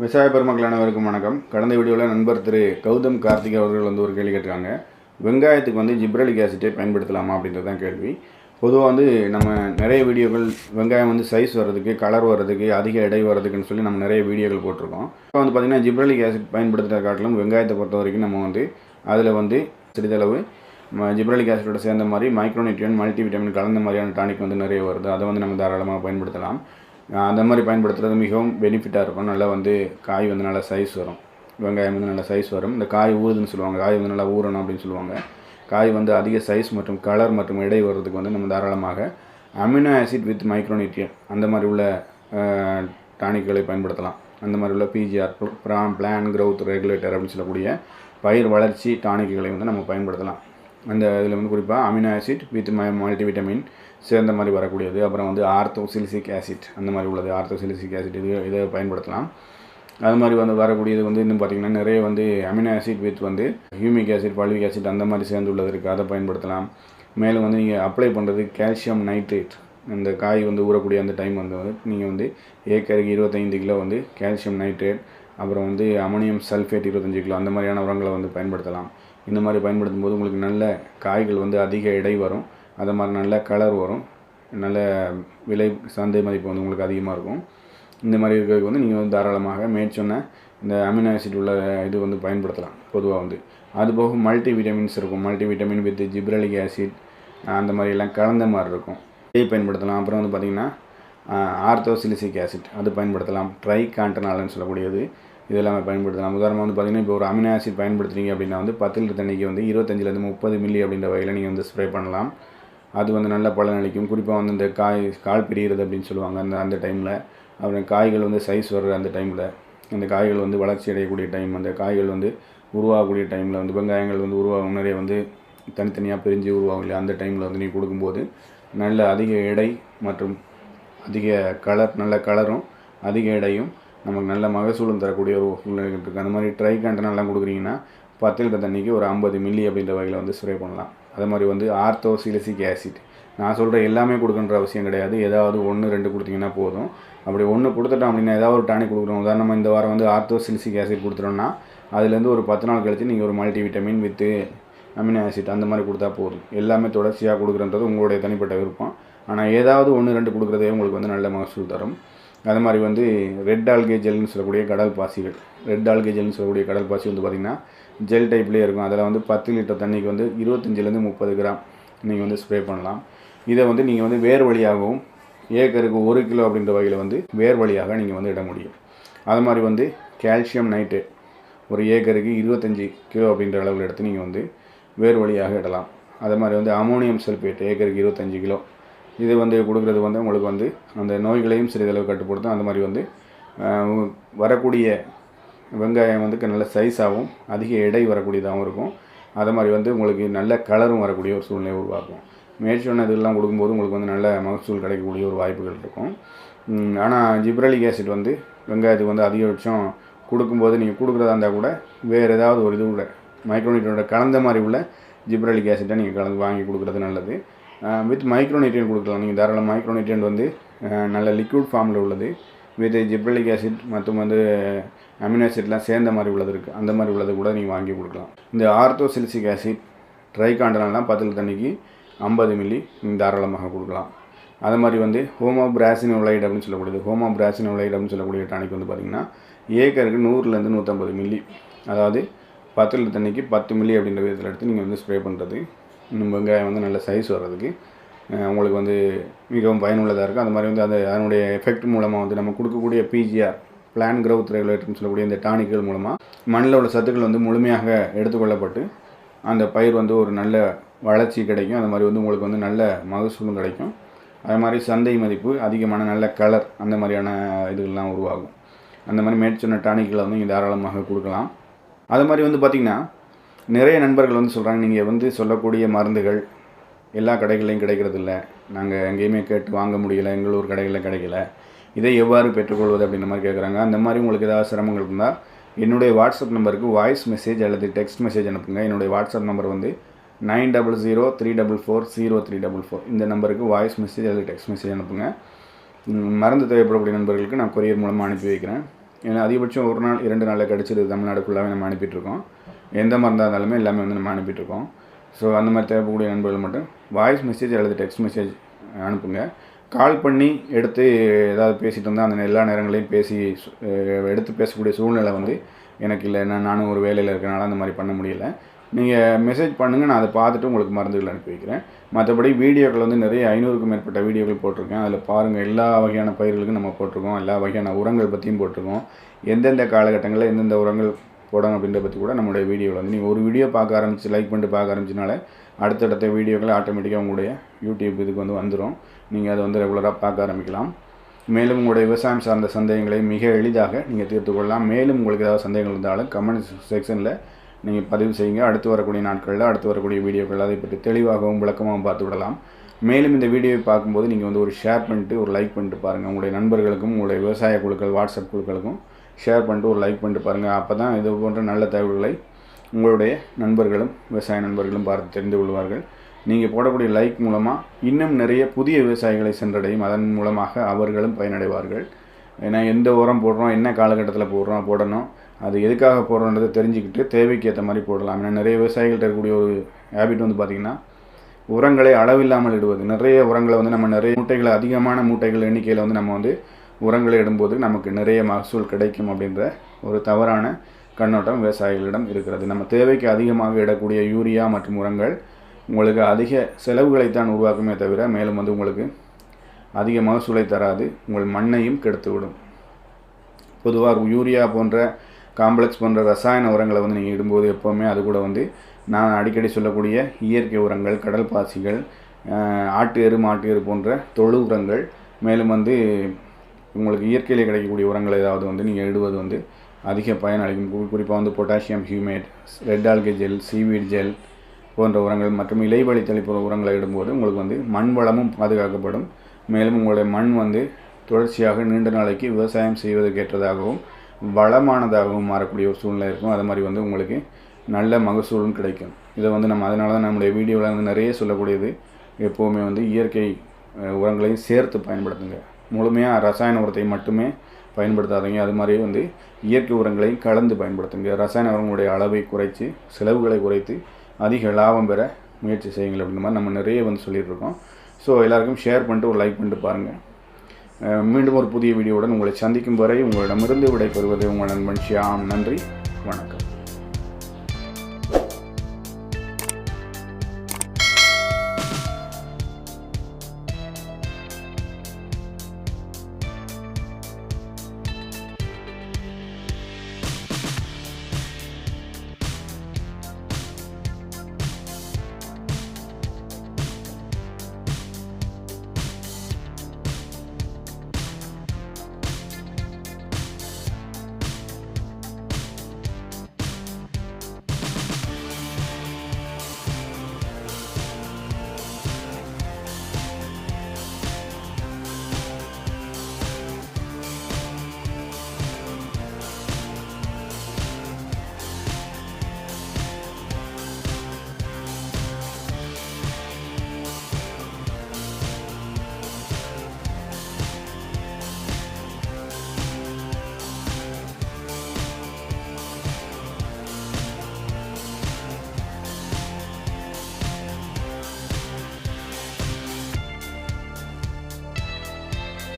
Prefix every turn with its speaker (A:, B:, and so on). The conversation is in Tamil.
A: விவசாய பெருமக்கள் அனைவருக்கும் வணக்கம். கடந்த வீடியோவில் நண்பர் திரு கௌதம் கார்த்திக் அவர்கள் வந்து ஒரு கேள்வி கேட்டிருக்காங்க. வெங்காயத்துக்கு வந்து ஜிப்ரலிக் ஆசிட்டே பயன்படுத்தலாமா அப்படின்றது தான் கேள்வி. பொதுவாக வந்து நம்ம நிறைய வீடியோக்கள் வெங்காயம் வந்து சைஸ் வர்றதுக்கு கலர் வர்றதுக்கு அதிக எடை வர்றதுக்குன்னு சொல்லி நம்ம நிறைய வீடியோக்கள் போட்டிருக்கோம். இப்போ வந்து பார்த்திங்கன்னா ஜிப்ரலிக் ஆசிட் பயன்படுத்துகிற காட்டிலும் வெங்காயத்தை பொறுத்த வரைக்கும் நம்ம வந்து அதில் வந்து சிறிதளவு ஜிப்ரலிக் ஆசிடோட சேர்ந்த மாதிரி மைக்ரோனியூட்ரியன் மல்டி விட்டமின் கலந்த மாதிரியான டானிக் வந்து நிறைய வருது. அதை வந்து நம்ம தாராளமாக பயன்படுத்தலாம். அந்த மாதிரி பயன்படுத்துறது மிகவும் பெனிஃபிட்டாக இருக்கும். நல்லா வந்து காய் வந்து நல்லா சைஸ் வரும். வெங்காயம் வந்து நல்லா சைஸ் வரும். இந்த காய் ஊறுதுன்னு சொல்லுவாங்க. காய் வந்து நல்லா ஊறணும் அப்படின்னு சொல்லுவாங்க. காய் வந்து அதிக சைஸ் மற்றும் கலர் மற்றும் எடை வர்றதுக்கு வந்து நம்ம தாராளமாக அமினோ ஆசிட் வித் மைக்ரோனியூட்ரியன் அந்த மாதிரி உள்ள டானிக்களை பயன்படுத்தலாம். அந்த மாதிரி உள்ள PGR from plant growth regulator அப்படின்னு சொல்லக்கூடிய பயிர் வளர்ச்சி டானிக்குகளை வந்து நம்ம பயன்படுத்தலாம். அந்த இதில் வந்து குறிப்பாக amino acid with my multivitamin சேர்ந்த மாதிரி வரக்கூடியது. அப்புறம் வந்து ஆர்த்தோசிலிசிக் ஆசிட் அந்த மாதிரி உள்ளது. ஆர்த்தோசிலிசிக் ஆசிட் இது இதை பயன்படுத்தலாம். அது மாதிரி வந்து வரக்கூடியது வந்து இன்னும் பார்த்தீங்கன்னா நிறைய வந்து அமினோ ஆசிட் வித் வந்து ஹியூமிக் ஆசிட் பல்விக் ஆசிட் அந்த மாதிரி சேர்ந்து உள்ளது இருக்குது அதை பயன்படுத்தலாம். மேலும் வந்து நீங்கள் அப்ளை பண்ணுறது கால்சியம் நைட்ரேட். இந்த காய் வந்து ஊறக்கூடிய அந்த டைம் வந்து நீங்கள் வந்து ஏக்கருக்கு இருபத்தைந்து கிலோ வந்து கால்சியம் நைட்ரேட் அப்புறம் வந்து அமோனியம் சல்ஃபேட் இருபத்தஞ்சு கிலோ அந்த மாதிரியான உரங்களை வந்து பயன்படுத்தலாம். இந்த மாதிரி பயன்படுத்தும் போது உங்களுக்கு நல்ல காய்கள் வந்து அதிக எடை வரும். அது மாதிரி நல்ல கலர் வரும். நல்ல விலை சந்தை மதிப்பு வந்து உங்களுக்கு அதிகமாக இருக்கும். இந்த மாதிரி இருக்கிறதுக்கு வந்து நீங்கள் வந்து தாராளமாக மேற்சொன்ன இந்த அமினோ ஆசிட் உள்ள இது வந்து பயன்படுத்தலாம் பொதுவாக வந்து. அது போக மல்டி விட்டமின்ஸ் இருக்கும். Multi vitamin with gibberellic acid அந்த மாதிரி எல்லாம் கலந்த மாதிரி இருக்கும். இதை பயன்படுத்தலாம். அப்புறம் வந்து பார்த்திங்கன்னா ஆர்த்தோசிலிசிக் ஆசிட் அது பயன்படுத்தலாம். ட்ரை காண்டனாலன்னு சொல்லக்கூடியது. இது எல்லாமே பயன்படுத்தலாம் உதாரணமாக வந்து பார்த்திங்கன்னா இப்போ ஒரு அமினோ ஆசிட் அப்படின்னா வந்து பத்து லிட்டர் தண்ணிக்கு வந்து இருபத்தஞ்சிலேருந்து முப்பது மில்லி அப்படின்ற வகையில் நீங்கள் வந்து ஸ்ப்ரே பண்ணலாம். அது வந்து நல்ல பலன் அளிக்கும். குறிப்பாக வந்து இந்த காய் கால் பிரிகிறது அப்படின்னு சொல்லுவாங்க அந்த அந்த டைமில் அப்புறம் காய்கள் வந்து சைஸ் வர்ற அந்த டைமில் அந்த காய்கள் வந்து வளர்ச்சி அடையக்கூடிய டைம் அந்த காய்கள் வந்து உருவாகக்கூடிய டைமில் வந்து வெங்காயங்கள் வந்து உருவாகும். நிறைய வந்து தனித்தனியாக பிரிஞ்சு உருவாகும் இல்லையா? அந்த டைமில் வந்து நீ கொடுக்கும்போது நல்ல அதிக எடை மற்றும் அதிக கலர் நல்ல கலரும் அதிக எடையும் நமக்கு நல்ல மகசூலும் தரக்கூடிய ஒரு சூழ்நிலை இருக்குது அந்த மாதிரி ட்ரை கண்டனெல்லாம் கொடுக்குறீங்கன்னா பத்து லிட்டர் தண்ணிக்கு ஒரு ஐம்பது மில்லி அப்படின்ற வகையில் வந்து ஸ்ப்ரே பண்ணலாம். அதே மாதிரி வந்து ஆர்த்தோசிலிசிக் ஆசிட் நான் சொல்கிற எல்லாமே கொடுக்கணுன்ற அவசியம் கிடையாது. ஏதாவது ஒன்று ரெண்டு கொடுத்தீங்கன்னா போதும். அப்படி ஒன்று கொடுத்துட்டோம் அப்படின்னா ஏதாவது ஒரு டானிக் கொடுக்குறோம் உதாரணமாக இந்த வாரம் வந்து ஆர்த்தோசிலிசிக் ஆசிட் கொடுத்துட்டோம்னா அதுலேருந்து ஒரு பத்து நாள் கழித்து நீங்கள் ஒரு multi vitamin with amino acid அந்த மாதிரி கொடுத்தா போதும். எல்லாமே தொடர்ச்சியாக கொடுக்குறன்றது உங்களுடைய தனிப்பட்ட விருப்பம். ஆனால் ஏதாவது ஒன்று ரெண்டு கொடுக்குறதே உங்களுக்கு வந்து நல்ல மகசூல் தரும். அது மாதிரி வந்து ரெட் ஆல்கே ஜெல்னு சொல்லக்கூடிய கடல் பாசிகள். ரெட் ஆல்கே ஜெல்னு சொல்லக்கூடிய கடல் பாசி வந்து பார்த்திங்கன்னா ஜெல் டைப்லேயே இருக்கும். அதில் வந்து பத்து லிட்டர் தண்ணிக்கு வந்து இருபத்தஞ்சிலேருந்து முப்பது கிராம் நீங்கள் வந்து ஸ்ப்ரே பண்ணலாம். இதை வந்து நீங்கள் வந்து வேர் வழியாகவும் ஏக்கருக்கு ஒரு கிலோ அப்படின்ற வகையில் வந்து வேர் வழியாக நீங்கள் வந்து இட முடியும். அது மாதிரி வந்து கால்சியம் நைட்ரேட் ஒரு ஏக்கருக்கு இருபத்தஞ்சி கிலோ அப்படின்ற அளவில் எடுத்து நீங்கள் வந்து வேர் வழியாக இடலாம். அது மாதிரி வந்து அமோனியம் சல்ஃபேட் ஏக்கருக்கு இருபத்தஞ்சி கிலோ. இது வந்து கொடுக்குறது வந்து உங்களுக்கு வந்து அந்த நோய்களையும் சிறிதளவு கட்டுப்படுத்தும். அந்த மாதிரி வந்து வரக்கூடிய வெங்காயம் வந்து நல்ல சைஸாகவும் அதிக எடை வரக்கூடியதாகவும் இருக்கும். அதை மாதிரி வந்து உங்களுக்கு நல்ல கலரும் வரக்கூடிய ஒரு சூழ்நிலை உருவாக்கும். மேற்சொன்ன இதெல்லாம் கொடுக்கும்போது உங்களுக்கு வந்து நல்ல மகசூல் கிடைக்கக்கூடிய ஒரு வாய்ப்புகள் இருக்கும். ஆனால் ஜிப்ரலிக் ஆசிட் வந்து வெங்காயத்துக்கு வந்து அதிகபட்சம் கொடுக்கும்போது நீங்கள் கொடுக்குறதா இருந்தால் கூட வேறு ஏதாவது ஒரு இது உள்ள மைக்ரோனிட்டோட கலந்த மாதிரி உள்ள ஜிப்ரலிக் ஆசிட்டை நீங்கள் கலந்து வாங்கி கொடுக்குறது நல்லது. வித் மைக்ரோநியூட்ரியன் கொடுக்கலாம். நீங்கள் தாராளம் மைக்ரோநியூட்ரியன் வந்து நல்ல லிக்விட் ஃபார்மில் உள்ளது. வித் ஜிப்ரலிக் ஆசிட் மற்றும் வந்து அமினோ ஆசிட்லாம் சேர்ந்த மாதிரி உள்ளது இருக்குது அந்த மாதிரி உள்ளது கூட நீங்கள் வாங்கி கொடுக்கலாம். இந்த ஆர்த்தோசிலிசிக் ஆசிட் ட்ரைகாண்டனெல்லாம் பத்து தண்ணிக்கு ஐம்பது மில்லி நீங்கள் தாராளமாக கொடுக்கலாம். அது மாதிரி வந்து ஹோமோ பிராசின் அப்படின்னு சொல்லக்கூடியது. ஹோமோ பிராசின் அப்படின்னு சொல்லக்கூடிய டானிக் வந்து பார்த்திங்கன்னா ஏக்கருக்கு நூறுலேருந்து நூற்றம்பது மில்லி அதாவது பத்து லிட்டர் தண்ணிக்கு பத்து மில்லி அப்படின்ற விதத்தில் எடுத்து நீங்கள் வந்து ஸ்ப்ரே பண்ணுறது வெங்காயம் வந்து நல்ல சைஸ் வர்றதுக்கு. உங்களுக்கு வந்து மிகவும் பயனுள்ளதாக இருக்குது அந்த மாதிரி வந்து அந்த அதனுடைய எஃபெக்ட் மூலமாக வந்து நம்ம கொடுக்கக்கூடிய பிஜிஆர் பிளான் க்ரௌத் ரெகுலேட்டர்னு சொல்லக்கூடிய இந்த டானிக்கள் மூலமாக மண்ணில் உள்ள சத்துக்கள் வந்து முழுமையாக எடுத்துக்கொள்ளப்பட்டு அந்த பயிர் வந்து ஒரு நல்ல வளர்ச்சி கிடைக்கும். அந்த மாதிரி வந்து உங்களுக்கு வந்து நல்ல மகசூலும் கிடைக்கும். அது மாதிரி சந்தை மதிப்பு அதிகமான நல்ல கலர் அந்த மாதிரியான இதுகள்லாம் உருவாகும். அந்த மாதிரி மேற்சொன்ன டானிக்களை வந்து நீங்கள் தாராளமாக கொடுக்கலாம். அது மாதிரி வந்து பார்த்திங்கன்னா நிறைய நண்பர்கள் வந்து சொல்கிறாங்க நீங்கள் வந்து சொல்லக்கூடிய மருந்துகள் எல்லா கடைகள்லையும் கிடைக்கிறதில்ல. நாங்கள் எங்கேயுமே கேட்டு வாங்க முடியலை எங்களூர் கடைகளில் கிடைக்கல. இதை எவ்வாறு பெற்றுக்கொள்வது? அப்படின்ற மாதிரி கேட்குறாங்க அந்த மாதிரி உங்களுக்கு ஏதாவது சிரமங்கள் இருந்தால் என்னுடைய வாட்ஸ்அப் நம்பருக்கு வாய்ஸ் மெசேஜ் அல்லது டெக்ஸ்ட் மெசேஜ் அனுப்புங்க. என்னுடைய வாட்ஸ்அப் நம்பர் வந்து nine double zero three double four zero three double four. இந்த நம்பருக்கு வாய்ஸ் மெசேஜ் அல்லது டெக்ஸ்ட் மெசேஜ் அனுப்புங்க. மருந்து தேவைப்படக்கூடிய நண்பர்களுக்கு நான் கொரியர் மூலமாக அனுப்பி வைக்கிறேன். ஏன்னா அதிகபட்சம் ஒரு நாள் இரண்டு நாளில் கிடச்சிருது தமிழ்நாடு ஃபுல்லாகவே நம்ம அனுப்பிட்டுருக்கோம். எந்த மருந்தாக இருந்தாலுமே எல்லாமே வந்து நம்ம அனுப்பிட்டுருக்கோம். ஸோ அந்த மாதிரி தேவைப்படக்கூடிய நண்பர்கள் மட்டும் வாய்ஸ் மெசேஜ் அல்லது டெக்ஸ்ட் மெசேஜ் அனுப்புங்க. கால் பண்ணி எடுத்து ஏதாவது பேசிகிட்டு இருந்தால் அந்த எல்லா நேரங்களையும் பேசி எடுத்து பேசக்கூடிய சூழ்நிலை வந்து எனக்கு இல்லை. நான் நானும் ஒரு வேலையில் இருக்கிறனால அந்த மாதிரி பண்ண முடியல. நீங்கள் மெசேஜ் பண்ணுங்கள் நான் அதை பார்த்துட்டு உங்களுக்கு மருந்துகள் அனுப்பி வைக்கிறேன். மற்றபடி வீடியோக்கள் வந்து நிறைய ஐநூறுக்கும் மேற்பட்ட வீடியோக்கள் போட்டிருக்கேன். அதில் பாருங்கள் எல்லா வகையான பயிர்களுக்கும் நம்ம போட்டிருக்கோம். எல்லா வகையான உரங்கள் பற்றியும் போட்டிருக்கோம். எந்தெந்த காலகட்டங்களில் எந்தெந்த உரங்கள் போடணும் அப்படின்றத பற்றி கூட நம்மளுடைய வீடியோவில் வந்து நீங்கள் ஒரு வீடியோ பார்க்க ஆரம்பிச்சு லைக் பண்ணிட்டு பார்க்க ஆரம்பிச்சனால அடுத்தடுத்த வீடியோக்களை ஆட்டோமேட்டிக்காக உங்களுடைய யூடியூப் இதுக்கு வந்து வந்துடும் நீங்கள் அதை வந்து ரெகுலராக பார்க்க ஆரம்பிக்கலாம். மேலும் உங்களுடைய விவசாயம் சார்ந்த சந்தேகங்களை மிக எளிதாக நீங்கள் தீர்த்து கொள்ளலாம். மேலும் உங்களுக்கு ஏதாவது சந்தேகங்கள் இருந்தாலும் கமெண்ட் செக்ஷனில் நீங்கள் பதிவு செய்யுங்க. அடுத்து வரக்கூடிய நாட்களில் அடுத்து வரக்கூடிய வீடியோக்கள் அதை பற்றி தெளிவாகவும் விளக்கமாகவும் பார்த்து விடலாம். மேலும் இந்த வீடியோவை பார்க்கும்போது நீங்கள் வந்து ஒரு ஷேர் பண்ணிட்டு ஒரு லைக் பண்ணிட்டு பாருங்கள் உங்களுடைய நண்பர்களுக்கும் உங்களுடைய விவசாய குழுக்கள் வாட்ஸ்அப் குழுக்களுக்கும் ஷேர் பண்ணிட்டு ஒரு லைக் பண்ணிட்டு பாருங்கள் அப்போ தான் இது போன்ற நல்ல தகவல்களை உங்களுடைய நண்பர்களும் விவசாய நண்பர்களும் பார்த்து தெரிந்து கொள்வார்கள். நீங்கள் போடக்கூடிய லைக் மூலமாக இன்னும் நிறைய புதிய விவசாயிகளை சென்றடையும். அதன் மூலமாக அவர்களும் பயனடைவார்கள். ஏன்னா எந்த உரம் போடுறோம் என்ன காலகட்டத்தில் போடுறோம் போடணும். அது எதுக்காக போடுறோன்றதை தெரிஞ்சுக்கிட்டு தேவைக்கு ஏற்ற மாதிரி போடலாம். ஏன்னா நிறைய விவசாயிகள்கிட்ட இருக்கக்கூடிய ஒரு ஹேபிட் வந்து பார்த்திங்கன்னா உரங்களை அளவில்லாமல் இடுவது. நிறைய உரங்களை வந்து நம்ம நிறைய மூட்டைகளை அதிகமான மூட்டைகள் எண்ணிக்கையில் வந்து நம்ம வந்து உரங்களை இடும்போது நமக்கு நிறைய மகசூல் கிடைக்கும் அப்படின்ற ஒரு தவறான கண்ணோட்டம் விவசாயிகளிடம் இருக்கிறது. நம்ம தேவைக்கு அதிகமாக இடக்கூடிய யூரியா மற்றும் உரங்கள் உங்களுக்கு அதிக செலவுகளைத்தான் உருவாக்குமே தவிர மேலும் வந்து உங்களுக்கு அதிக மகசூலை தராது. உங்கள் மண்ணையும் கெடுத்துவிடும். பொதுவாக யூரியா போன்ற காம்ப்ளெக்ஸ் போன்ற ரசாயன உரங்களை வந்து நீங்கள் இடும்போது எப்போவுமே அது கூட வந்து நான் அடிக்கடி சொல்லக்கூடிய இயற்கை உரங்கள் கடல் பாசிகள் ஆட்டு எரு மாட்டு எரு போன்ற தொழு உரங்கள் மேலும் வந்து உங்களுக்கு இயற்கையிலே கிடைக்கக்கூடிய உரங்கள் ஏதாவது வந்து நீங்கள் இடுவது வந்து அதிக பயன் அளிக்கும். குறிப்பாக வந்து potassium humate red algae gel seaweed gel போன்ற உரங்கள் மற்றும் இலைவழி தெளிப்புற உரங்களை இடும்போது உங்களுக்கு வந்து மண் வளமும் பாதுகாக்கப்படும். மேலும் உங்களுடைய மண் வந்து தொடர்ச்சியாக நீண்ட நாளைக்கு விவசாயம் செய்வதற்கேற்றதாகவும் வளமானதாகவும் மாறக்கூடிய ஒரு சூழ்நிலை இருக்கும். அது மாதிரி வந்து உங்களுக்கு நல்ல மகசூலும் கிடைக்கும். இதை வந்து நம்ம அதனால தான் நம்முடைய வீடியோவில் வந்து நிறைய சொல்லக்கூடியது. எப்போவுமே வந்து இயற்கை உரங்களையும் சேர்த்து பயன்படுத்துங்க. முழுமையாக ரசாயன உரத்தை மட்டுமே பயன்படுத்தாதீங்க. அது மாதிரி வந்து இயற்கை உரங்களையும் கலந்து பயன்படுத்துங்க. ரசாயன உரங்களுடைய அளவை குறைத்து செலவுகளை குறைத்து அதிக லாபம் பெற முயற்சி செய்யுங்கள் அப்படின்ற மாதிரி நம்ம நிறைய வந்து சொல்லிட்டு இருக்கோம். ஸோ எல்லாருக்கும் ஷேர் பண்ணிட்டு ஒரு லைக் பண்ணிட்டு பாருங்கள் மீண்டும் ஒரு புதிய வீடியோவுடன் உங்களை சந்திக்கும் வரை உங்களிடமிருந்து விடைபெறுவது உங்கள் நண்பன் ஷியாம். நன்றி. வணக்கம்.